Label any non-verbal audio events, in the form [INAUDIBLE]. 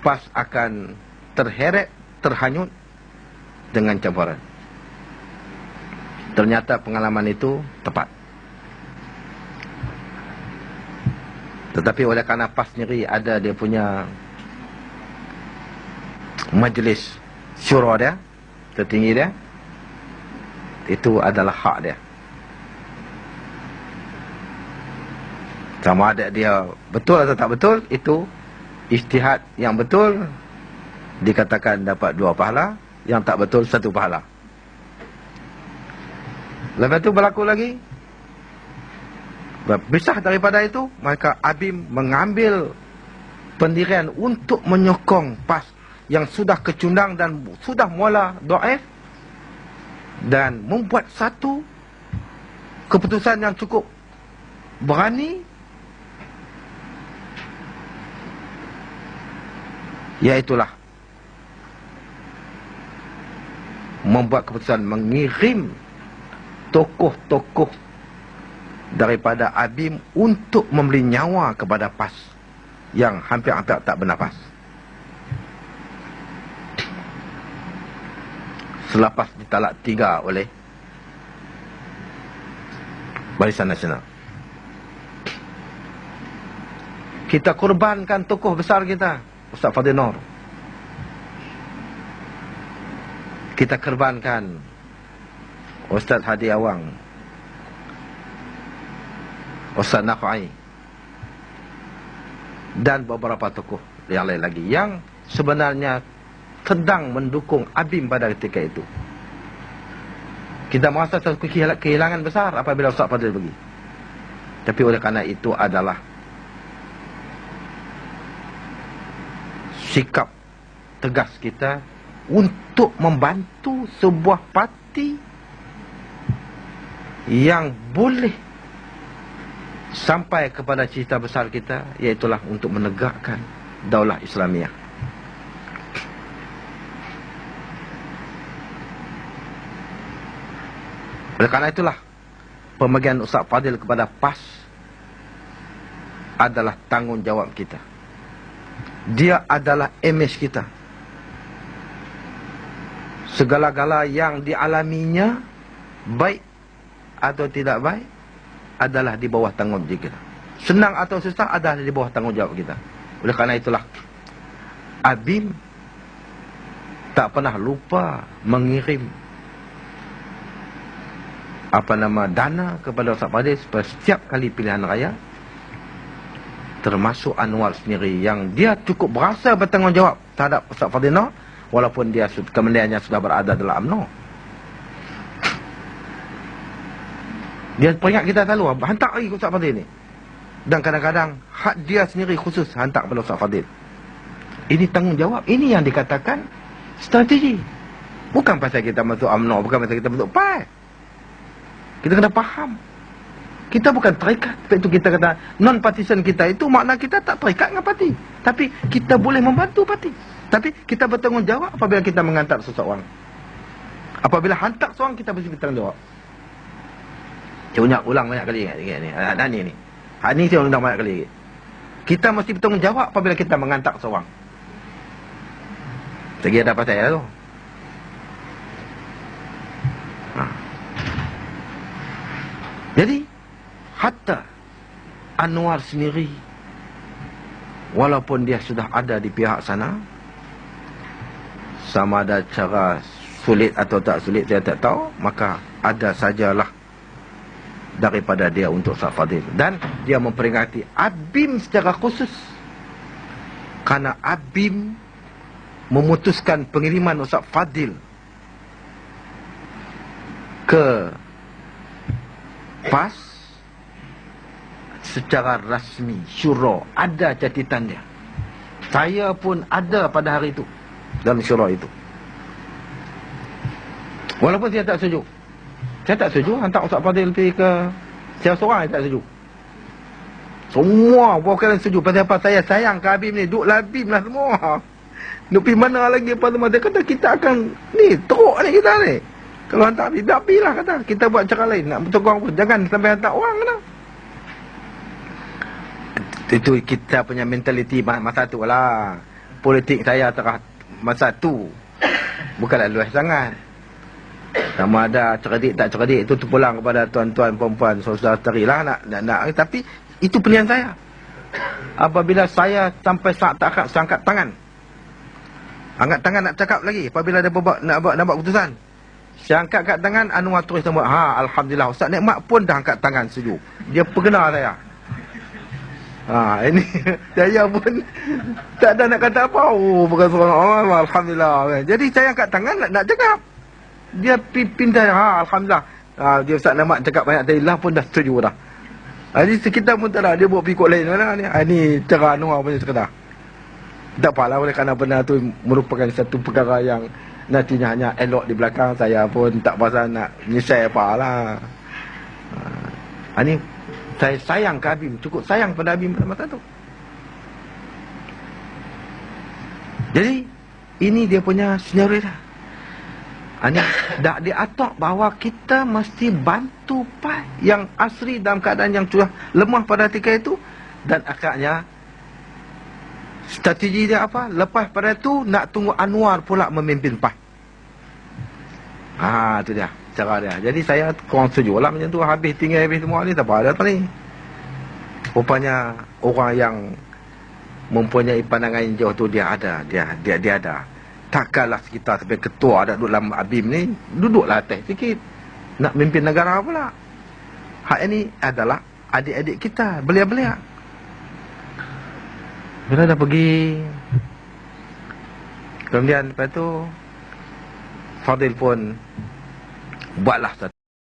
PAS akan terheret, terhanyut dengan campuran. Ternyata pengalaman itu tepat. Tetapi oleh kerana PAS sendiri ada dia punya majlis syura dia, tertinggi dia, itu adalah hak dia. Sama ada dia betul atau tak betul, itu istihad yang betul dikatakan dapat dua pahala, yang tak betul satu pahala. Lepas itu berlaku lagi. Berpisah daripada itu, maka Abim mengambil pendirian untuk menyokong PAS yang sudah kecundang dan sudah mula do'if dan membuat satu keputusan yang cukup berani iaitulah membuat keputusan mengirim tokoh-tokoh daripada Abim untuk membeli nyawa kepada PAS yang hampir-hampir tak bernafas. Selepas ditalak tiga oleh Barisan Nasional. Kita korbankan tokoh besar kita. Ustaz Fadil Nur. Kita korbankan Ustaz Hadi Awang. Ustaz Nafai. Dan beberapa tokoh yang lain lagi. Yang sebenarnya sedang mendukung Abim pada ketika itu. Kita merasa kehilangan besar apabila Ustaz Fadil pergi. Tapi oleh kerana itu adalah sikap tegas kita untuk membantu sebuah parti yang boleh sampai kepada cita besar kita iaitulah untuk menegakkan daulah Islamiah. Oleh kerana itulah pemegang Ustaz Fadil kepada PAS adalah tanggungjawab kita dia adalah image kita. Segala-gala yang dialaminya, baik atau tidak baik, adalah di bawah tanggungjawab kita. Senang atau susah adalah di bawah tanggungjawab kita. Oleh kerana itulah, Abim tak pernah lupa mengirim apa nama dana kepada Ustaz Fadil setiap kali pilihan raya termasuk Anwar sendiri yang dia cukup berasa bertanggungjawab terhadap Ustaz Fadina walaupun dia kemudiannya sudah berada dalam UMNO. Dia peringat kita selalu hantar lagi Ustaz Fadil ni. Dan kadang-kadang hak dia sendiri khusus hantar kepada Ustaz Fadil. Ini tanggungjawab. Ini yang dikatakan strategi. Bukan pasal kita masuk UMNO, bukan pasal kita masuk PAS. Kita kena faham kita bukan terikat. Sebab itu kita kata non-partisan kita itu makna kita tak terikat dengan parti. Tapi kita boleh membantu parti. Tapi kita bertanggungjawab apabila kita mengantar seseorang. Apabila hantar seorang kita mesti bertanggungjawab. Saya ulang, ulang banyak kali ingat, ingat ni. Ada ni ni. Hak ni saya ulang banyak kali. Kita mesti bertanggungjawab apabila kita mengantar seorang. Segi ada apa saya tu. Ha. Jadi, Hatta Anwar sendiri Walaupun dia sudah ada di pihak sana Sama ada cara sulit atau tak sulit Saya tak tahu Maka ada sajalah Daripada dia untuk Safadil Dan dia memperingati Abim secara khusus. Karena Abim Memutuskan pengiriman Ustaz Fadil Ke PAS secara rasmi syura ada catatan dia. Saya pun ada pada hari itu dalam syura itu. Walaupun saya tak setuju saya tak setuju hantar Ustaz Fadil pergi ke saya seorang yang tak setuju semua bukan setuju pasal apa? Saya sayang ke Habib ni? Duk labim lah semua. Duk pergi mana lagi apa semua? Dia kata kita akan ni teruk ni kita ni. Kalau hantar Habib tak lah kata. Kita buat cara lain. Nak bertokong pun jangan sampai hantar orang kata itu kita punya mentaliti masa tu lah. politik saya terah masa tu bukanlah luas sangat. Sama ada cerdik tak cerdik itu terpulang kepada tuan-tuan perempuan saudara-saudari lah nak, nak, nak, tapi itu pilihan saya. Apabila saya sampai saat tak akan angkat tangan. Angkat tangan nak cakap lagi apabila dia buat nak buat nak buat keputusan. Saya angkat kat tangan Anwar terus nama ha alhamdulillah Ustaz Nikmat pun dah angkat tangan setuju. Dia perkenal saya. Ha ini [LAUGHS] saya pun tak ada nak kata apa. Oh bukan seorang oh, alhamdulillah. Jadi saya angkat tangan nak, nak cakap. Dia pi- pindah ha alhamdulillah. Ha dia Ustaz Nikmat cakap banyak tadi lah pun dah setuju dah. Ha, ini sekitar pun tak ada. Dia buat pikuk lain mana ni. Ha, ini cara Anwar punya sekedar. Tak apalah oleh kerana benda tu merupakan satu perkara yang nantinya hanya elok di belakang saya pun tak pasal nak menyesal apa lah. Ha, ini saya sayang ke Habib. Cukup sayang pada Habib pada masa tu. Jadi, ini dia punya senario [LAUGHS] dah. Ini dah diatok bahawa kita mesti bantu PAS yang asri dalam keadaan yang sudah lemah pada ketika itu. Dan akhirnya, strategi dia apa? Lepas pada itu, nak tunggu Anwar pula memimpin PAS. Ah, itu dia. Cara dia. Jadi saya kurang setuju lah macam tu. Habis tinggal habis semua ni. Tak apa ada apa ni. Rupanya orang yang mempunyai pandangan yang jauh tu dia ada. Dia dia dia ada. Takkanlah kita sampai ketua ada duduk dalam abim ni. Duduklah atas sikit. Nak memimpin negara pula. Hak ini adalah adik-adik kita. Belia-belia. Bila dah pergi. Kemudian lepas tu. Fadil pun buatlah satu